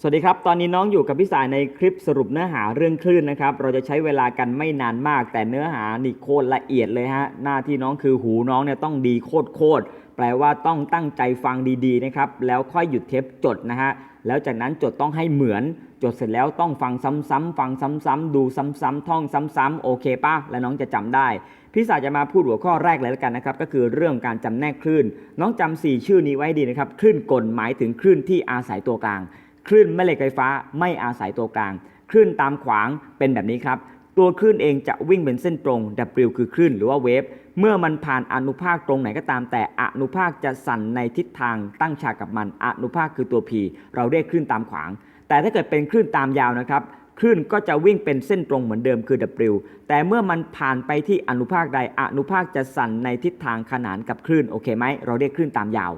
สวัสดีครับ ตอนนี้น้องอยู่กับพี่สายในคลิปสรุปเนื้อหาเรื่องคลื่นนะครับ เราจะใช้เวลากันไม่นานมาก แต่เนื้อหานี่โคตรละเอียดเลยฮะ หน้าที่น้องคือหูน้องเนี่ยต้องดีโคตรโคตรแปลว่าต้องตั้งใจฟังดีๆนะครับ แล้วค่อยหยุดเทปจดนะฮะ แล้วจากนั้นจดต้องให้เหมือน จดเสร็จแล้วต้องฟังซ้ำๆฟังซ้ำๆดูซ้ำๆท่องซ้ำๆโอเคป่ะ และน้องจะจำได้ พี่สายจะมาพูดหัวข้อแรกเลยแล้วกันนะครับ ก็คือเรื่องการจำแนกคลื่น น้องจำสี่ชื่อนี้ไว้ดีนะครับ คลื่นกลหมายถึงคลื่นที่อาศัยตัวกลาง คลื่นแม่เหล็กไฟฟ้าไม่อาศัยตัวกลาง คลื่นตามขวางเป็นแบบนี้ครับ ตัวคลื่นเองจะวิ่งเป็นเส้นตรง W คือคลื่นหรือว่าเวฟ เมื่อมันผ่านอนุภาคตรงไหนก็ตาม แต่อนุภาคจะสั่นในทิศทางตั้งฉากกับมัน อนุภาคคือตัว P เราเรียกคลื่นตามขวาง แต่ถ้าเกิดเป็นคลื่นตามยาวนะครับคลื่นก็จะวิ่งเป็นเส้นตรงเหมือนเดิมคือ W แต่เมื่อมันผ่านไปที่อนุภาคใดอนุภาคจะสั่นในทิศทางขนานกับคลื่นโอเคไหมเราเรียกคลื่นตามยาว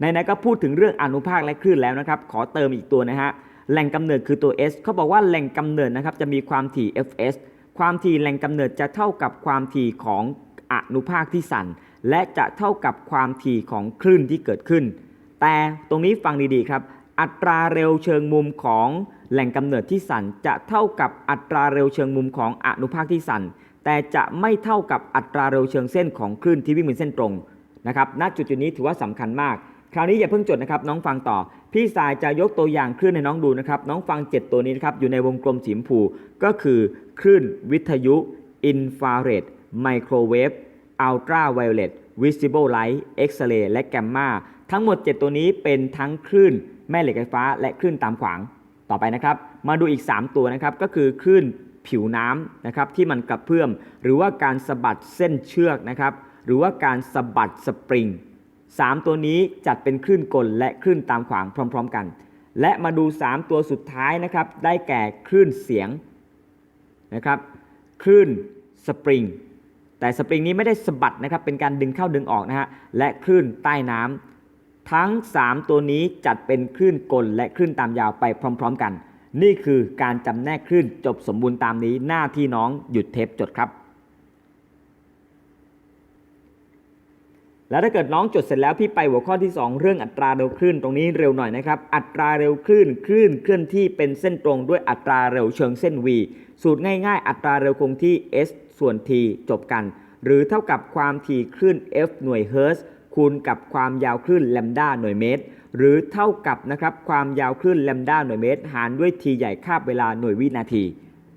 ในนั้นก็พูดถึงเรื่องอนุภาคและคลื่นแล้วนะครับ ขอเติมอีกตัวนะฮะ แหล่งกำเนิดคือตัว S เขาบอกว่าแหล่งกำเนิดนะครับจะมีความถี่ fs ความถี่แหล่งกำเนิดจะเท่ากับความถี่ของอนุภาคที่สั่น และจะเท่ากับความถี่ของคลื่นที่เกิดขึ้น แต่ตรงนี้ฟังดีๆครับ อัตราเร็วเชิงมุมของแหล่งกำเนิดที่สั่นจะเท่ากับอัตราเร็วเชิงมุมของอนุภาคที่สั่น แต่จะไม่เท่ากับอัตราเร็วเชิงเส้นของคลื่นที่วิ่งเป็นเส้นตรงนะครับ ณ จุดจุดนี้ถือว่าสำคัญมาก คราวนี้อย่าเพิ่งจดนะครับน้องฟังต่อ พี่สายจะยกตัวอย่างคลื่นให้น้องดูนะครับ น้องฟัง 7 ตัวนี้นะครับอยู่ในวงกลมสีชมพู ก็คือคลื่นวิทยุอินฟราเรดไมโครเวฟอัลตราไวโอเลตวิซิเบิลไลท์เอ็กซเรย์และแกมมาทั้งหมด 7 ตัวนี้เป็นทั้งคลื่นแม่เหล็กไฟฟ้า และคลื่นตามขวางต่อไปนะครับ มาดูอีก 3 ตัวนะครับก็คือคลื่นผิวน้ำนะครับที่มันกระเพื่อม หรือว่าการสะบัดเส้นเชือกนะครับหรือว่าการสะบัดสปริง 3 ตัวนี้จัดเป็นคลื่นกลและคลื่นตามขวางพร้อม ๆ กัน และมาดู 3 ตัวสุดท้ายนะครับ ได้แก่คลื่นเสียงนะครับ คลื่นสปริง แต่สปริงนี้ไม่ได้สะบัดนะครับ เป็นการดึงเข้าดึงออกนะฮะ และคลื่นใต้น้ำทั้ง 3 ตัวนี้จัดเป็นคลื่นกลและคลื่นตามยาวไปพร้อม ๆ กัน นี่คือการจำแนกคลื่นจบสมบูรณ์ตามนี้ หน้าที่น้องหยุดเทปจดครับ แล้วถ้าเกิดน้องจดเสร็จแล้วพี่ไปหัวข้อที่ 2 เรื่องอัตราเร็วคลื่นตรงนี้เร็วหน่อยนะครับ อัตราเร็วคลื่นคลื่นเคลื่อนที่เป็นเส้นตรงด้วยอัตราเร็วเชิงเส้น v สูตรง่าย ๆ อัตราเร็วคงที่ s ส่วน t จบกัน หรือเท่ากับความถี่คลื่น f หน่วยเฮิร์ตซ์คูณกับความยาวคลื่นแลมดาหน่วยเมตร หรือเท่ากับนะครับความยาวคลื่นแลมดาหน่วยเมตร หารด้วย t ใหญ่คาบเวลาหน่วยวินาที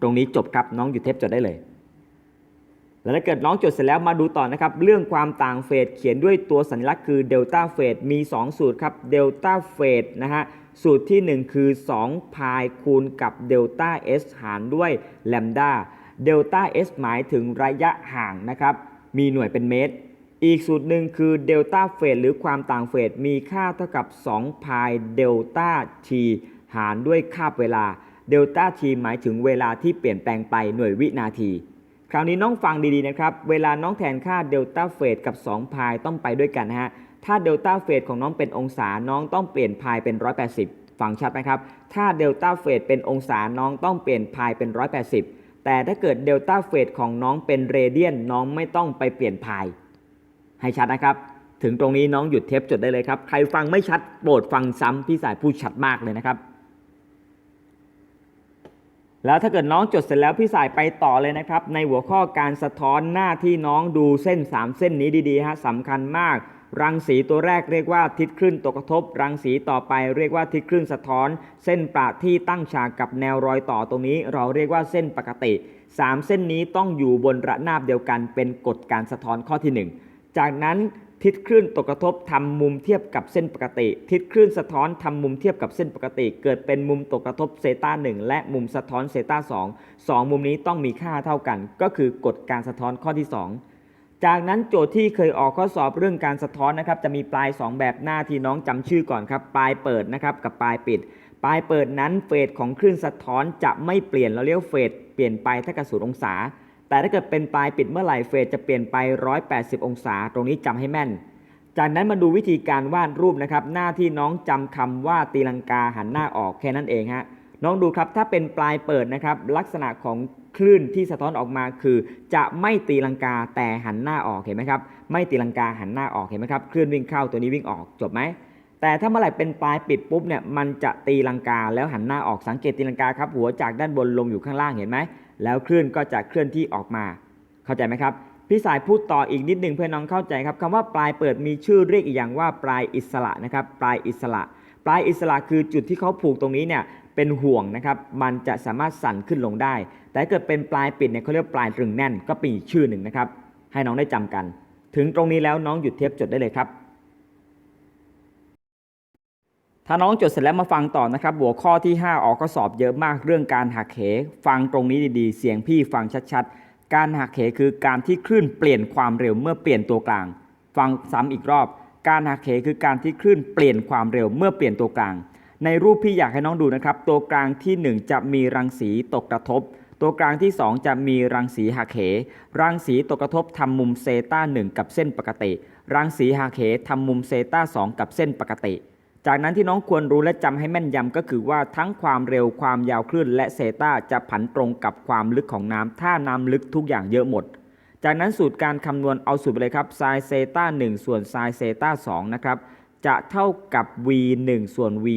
ตรงนี้จบครับน้องหยุดเทปจดได้เลย แล้วถ้าเกิดน้องจดเสร็จแล้วมาดูต่อนะครับ เรื่องความต่างเฟสเขียนด้วยตัวสัญลักษณ์คือเดลต้าเฟสมี 2 สูตรครับเดลต้าเฟสนะฮะสูตรที่ 1 คือ 2 พายคูณกับเดลต้าเอสหารด้วยแลมดาเดลต้าเอสหมายถึงระยะห่างนะครับ มีหน่วยเป็นเมตร อีกสูตรหนึ่งคือเดลต้าเฟสหรือความต่างเฟสมีค่าเท่ากับ2พายเดลต้าทีหารด้วยคาบเวลาเดลต้าทีหมายถึงเวลาที่เปลี่ยนแปลงไปหน่วยวินาที คราวนี้น้องฟังดีๆนะครับ เวลาน้องแทนค่าเดลต้าเฟสกับ 2 พายต้องไปด้วยกันนะฮะ ถ้าเดลต้าเฟสของน้องเป็นองศา น้องต้องเปลี่ยนพายเป็น 180 ฟังชัดไหมครับ ถ้าเดลต้าเฟสเป็นองศา น้องต้องเปลี่ยนพายเป็น 180 แต่ถ้าเกิดเดลต้าเฟสของน้องเป็นเรเดียน น้องไม่ต้องไปเปลี่ยนพาย ให้ชัดนะครับ ถึงตรงนี้น้องหยุดเทปจดได้เลยครับ ใครฟังไม่ชัดโปรดฟังซ้ำพี่สายพูดชัดมากเลยนะครับ แล้วถ้าเกิดน้องจดเสร็จแล้วพี่สายไปต่อเลยนะครับ ในหัวข้อการสะท้อนหน้าที่น้องดูเส้น 3 เส้นนี้ดีๆฮะสำคัญมาก รังสีตัวแรกเรียกว่าทิศคลื่นตกกระทบ รังสีต่อไปเรียกว่าทิศคลื่นสะท้อน เส้นประที่ตั้งฉากกับแนวรอยต่อตรงนี้ เราเรียกว่าเส้นปกติ 3 เส้นนี้ต้องอยู่บนระนาบเดียวกันเป็นกฎการสะท้อนข้อที่ 1 จากนั้น ทิศคลื่นตกกระทบทำมุมเทียบกับเส้นปกติ ทิศคลื่นสะท้อนทำมุมเทียบกับเส้นปกติ เกิดเป็นมุมตกกระทบเซต้า1และมุมสะท้อนเซต้า2 2 มุมนี้ต้องมีค่าเท่ากัน ก็คือกฎการสะท้อนข้อที่ 2 จากนั้นโจทย์ที่เคยออกข้อสอบเรื่องการสะท้อนนะครับ จะมีปลาย 2 แบบหน้าที่น้องจำชื่อก่อนครับ ปลายเปิดนะครับกับปลายปิด ปลายเปิดนั้นเฟสของคลื่นสะท้อนจะไม่เปลี่ยนเราเรียกว่าเฟสเปลี่ยนไปถ้ากับศูนย์องศา แต่ถ้าเกิดเป็นปลายปิดเมื่อไหร่เฟสจะเปลี่ยนไป 180 องศา ตรงนี้จำให้แม่น จากนั้นมาดูวิธีการวาดรูปนะครับ หน้าที่น้องจำคำว่าตีลังกาหันหน้าออกแค่นั้นเองฮะ น้องดูครับ ถ้าเป็นปลายเปิดนะครับ ลักษณะของคลื่นที่สะท้อนออกมาคือ จะไม่ตีลังกาแต่หันหน้าออกเห็นไหมครับ ไม่ตีลังกาหันหน้าออกเห็นไหมครับ คลื่นวิ่งเข้าตัวนี้วิ่งออกจบไหม แต่ถ้าเมื่อไหร่เป็นปลายปิดปุ๊บเนี่ยมันจะตีลังกาแล้วหันหน้าออกสังเกตตีลังกาครับหัวจากด้านบนลงอยู่ข้างล่างเห็นไหมแล้วคลื่นก็จะเคลื่อนที่ออกมา เข้าใจไหมครับพี่สายพูดต่ออีกนิดหนึ่งเพื่อน้องเข้าใจครับคำว่าปลายเปิดมีชื่อเรียกอีกอย่างว่าปลายอิสระนะครับปลายอิสระ ปลายอิสระคือจุดที่เขาผูกตรงนี้เนี่ยเป็นห่วงนะครับมันจะสามารถสั่นขึ้นลงได้ แต่ถ้าเกิดเป็นปลายปิดเนี่ยเขาเรียกปลายตรึงแน่นก็เป็นอีกชื่อหนึ่งนะครับให้น้องได้จำกัน ถึงตรงนี้แล้วน้องหยุดเทปจดได้เลยครับ ถ้าน้องจดเสร็จแล้วมาฟังต่อนะครับ หัวข้อที่ 5 ออกข้อสอบเยอะมากเรื่องการหักเหฟังตรงนี้ดีๆ เสียงพี่ฟังชัดๆ การหักเหคือการที่คลื่นเปลี่ยนความเร็วเมื่อเปลี่ยนตัวกลาง ฟังซ้ำอีกรอบ การหักเหคือการที่คลื่นเปลี่ยนความเร็วเมื่อเปลี่ยนตัวกลาง ในรูปพี่อยากให้น้องดูนะครับ ตัวกลางที่ 1 จะมีรังสีตกกระทบ ตัวกลางที่ 2 จะมีรังสีหักเหรังสีตกกระทบทำมุมเซตา1กับเส้นปกติ รังสีหักเหทำมุมเซตา2กับเส้นปกติ จากนั้นที่น้องควรรู้และจำให้แม่นยำก็คือว่าทั้งความเร็วความยาวคลื่นและเซตาจะผันตรงกับความลึกของน้ำถ้าน้ำลึกทุกอย่างเยอะหมด จากนั้นสูตรการคำนวณเอาสูตรไปเลยครับไซเซตา1ส่วนไซเซตา2นะครับจะเท่ากับ v 1ส่วน v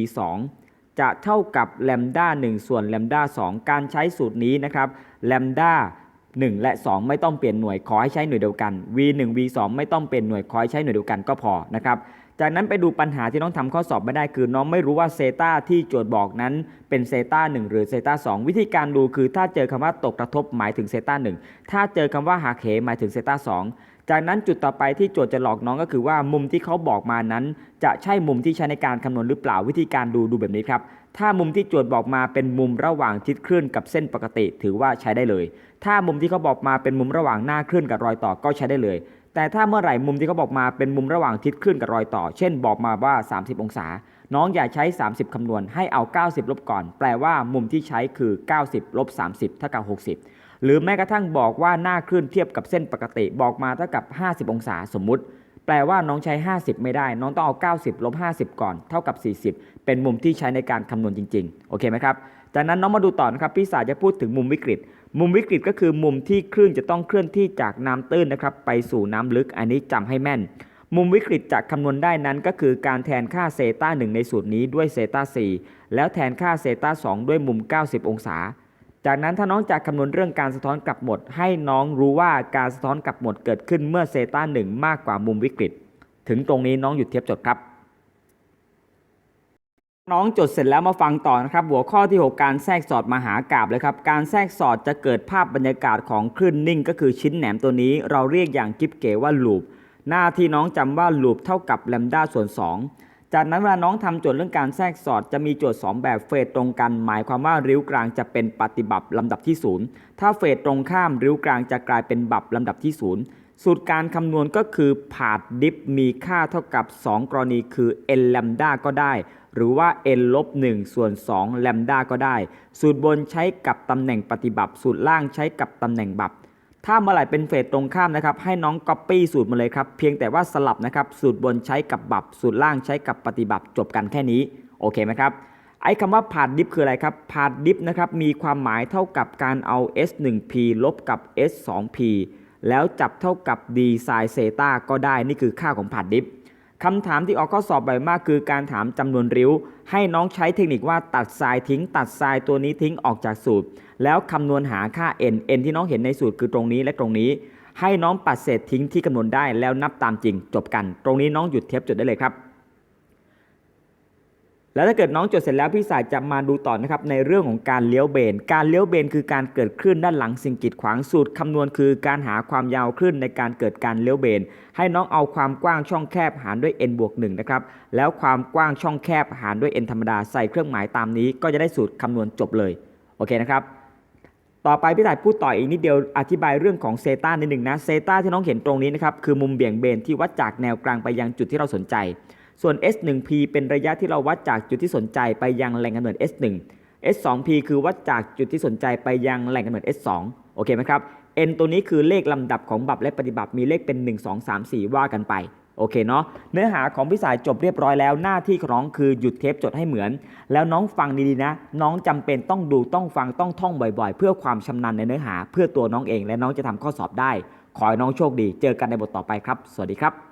2จะเท่ากับแลมด้า1ส่วนแลมด้า2การใช้สูตรนี้นะครับแลมด้า1 และ 2 ไม่ต้องเปลี่ยนหน่วยขอให้ใช้หน่วยเดียวกัน v 1 v 2ไม่ต้องเปลี่ยนหน่วยขอให้ใช้หน่วยเดียวกันก็พอนะครับ จากนั้นไปดูปัญหาที่น้องทำข้อสอบไม่ได้คือน้องไม่รู้ว่าเซตาที่โจทย์บอกนั้นเป็นเซตา1หรือเซตา2วิธีการดูคือถ้าเจอคำว่าตกกระทบหมายถึงเซตา1ถ้าเจอคำว่าหักเหหมายถึงเซตา2จากนั้นจุดต่อไปที่โจทย์จะหลอกน้องก็คือว่ามุมที่เขาบอกมานั้น จะใช่มุมที่ใช้ในการคำนวณหรือเปล่าวิธีการดูดูแบบนี้ครับถ้ามุมที่โจทย์บอกมาเป็นมุมระหว่างทิศคลื่นกับเส้นปกติ ถือว่าใช้ได้เลย ถ้ามุมที่เขาบอกมาเป็นมุมระหว่างหน้าคลื่นกับรอยต่อก็ใช้ได้เลย แต่ถ้าเมื่อไหร่มุมที่เขาบอกมาเป็นมุมระหว่างทิศคลื่นกับรอยต่อ เช่นบอกมาว่า 30 องศา น้องอย่าใช้ 30 คำนวณให้เอา 90 ลบก่อน แปลว่ามุมที่ใช้คือ 90 ลบ 30เท่ากับ 60 หรือแม้กระทั่งบอกว่าหน้าคลื่นเทียบกับเส้นปกติบอกมาเท่ากับ 50 องศาสมมุติ แปลว่าน้องใช้ 50 ไม่ได้ น้องต้องเอา 90 ลบ 50 ก่อน เท่ากับ 40 เป็นมุมที่ใช้ในการคำนวณจริง ๆ โอเคไหมครับ จากนั้นน้องมาดูต่อนะครับพี่สายจะพูดถึงมุมวิกฤต มุมวิกฤตก็คือมุมที่คลื่นจะต้องเคลื่อนที่จากน้ำตื้นนะครับไปสู่น้ำลึกอันนี้จำให้แม่น มุมวิกฤตจะคำนวณได้นั้นก็คือการแทนค่าเซต้า1ในสูตรนี้ด้วยเซต้า4แล้วแทนค่าเซต้า2ด้วยมุม 90 องศา จากนั้นถ้าน้องจะคำนวณเรื่องการสะท้อนกลับหมด ให้น้องรู้ว่าการสะท้อนกลับหมดเกิดขึ้นเมื่อเซต้า1มากกว่ามุมวิกฤต ถึงตรงนี้น้องหยุดเทียบจดครับ น้องจดเสร็จแล้วมาฟังต่อนะครับ หัวข้อที่ 6 การแทรกสอดมหากาบเลยครับ การแทรกสอดจะเกิดภาพบรรยากาศของคลื่นนิ่ง ก็คือชิ้นแหนมตัวนี้เราเรียกอย่างกิ๊บเก๋ว่าลูปหน้าที่น้องจำว่าลูปเท่ากับแลมด้าส่วน 2 จากนั้นเวลาน้องทำโจทย์เรื่องการแทรกสอดจะมีโจทย์ 2 แบบเฟสตรงกัน หมายความว่าริ้วกลางจะเป็นปฏิบัติลำดับที่ 0 ถ้าเฟสตรงข้ามริ้วกลางจะกลายเป็นบับลำดับที่ 0 สูตรการคำนวณก็คือผาดดิฟมีค่าเท่ากับ 2 กรณีคือ n แลมด้าก็ได้ หรือว่า n ลบ1ส่วน2แลมด้าก็ได้ สูตรบนใช้กับตำแหน่งปฏิบัติ สูตรล่างใช้กับตำแหน่งบับ ถ้าเมื่อไหร่เป็นเฟสตรงข้ามนะครับ ให้น้องก๊อปปี้สูตรมาเลยครับ เพียงแต่ว่าสลับนะครับ สูตรบนใช้กับบับ สูตรล่างใช้กับปฏิบัติ จบกันแค่นี้ โอเคไหมครับไอ้คำว่าผาดดิฟคืออะไรครับผาดดิฟนะครับมีความหมายเท่ากับการเอา s1p ลบกับ s2p แล้วจับเท่ากับดีไซน์เซตาก็ได้นี่คือค่าของผาดดิฟคำถามที่ออกข้อสอบบ่อยมากคือการถามจำนวนริ้ว ให้น้องใช้เทคนิคว่าตัดทรายทิ้ง ตัดทรายตัวนี้ทิ้งออกจากสูตร แล้วคำนวณหาค่า n n ที่น้องเห็นในสูตรคือตรงนี้และตรงนี้ ให้น้องปัดเศษทิ้งที่คำนวณได้แล้วนับตามจริงจบกัน ตรงนี้น้องหยุดเทปจดได้เลยครับ แล้วถ้าเกิดน้องจดเสร็จแล้วพี่สายจะมาดูต่อนะครับในเรื่องของการเลี้ยวเบน การเลี้ยวเบนคือการเกิดคลื่นด้านหลังสิ่งกีดขวางสูตรคำนวณคือการหาความยาวคลื่นในการเกิดการเลี้ยวเบน ให้น้องเอาความกว้างช่องแคบหารด้วย n บวก1นะครับแล้วความกว้างช่องแคบหารด้วย n ธรรมดาใส่เครื่องหมายตามนี้ ก็จะได้สูตรคำนวณจบเลยโอเคนะครับต่อไปพี่สายพูดต่ออีกนิดเดียวอธิบายเรื่องของเซตานิดหนึ่งนะเซตาที่น้องเห็นตรงนี้นะครับคือมุมเบี่ยงเบนที่วัดจากแนวกลางไปยังจุดที่เราสนใจ ส่วน S1P เป็นระยะที่เราวัดจากจุดที่สนใจไปยังแหล่งกำเนิด S1 S2P คือวัดจากจุดที่สนใจไปยังแหล่งกำเนิด S2 โอเคไหมครับ N ตัวนี้คือเลขลำดับของบับและปฏิบัติมีเลขเป็น 1 2 3 4 ว่ากันไป โอเคเนาะเนื้อหาของพี่สายจบเรียบร้อยแล้วหน้าที่ของน้องคือหยุดเทปจดให้เหมือน แล้วน้องฟังดีๆนะ น้องจำเป็นต้องดูต้องฟังต้องท่องบ่อยๆ เพื่อความชำนาญในเนื้อหา เพื่อตัวน้องเองและน้องจะทำข้อสอบได้ ขอให้น้องโชคดี เจอกันในบทต่อไปครับ สวัสดีครับ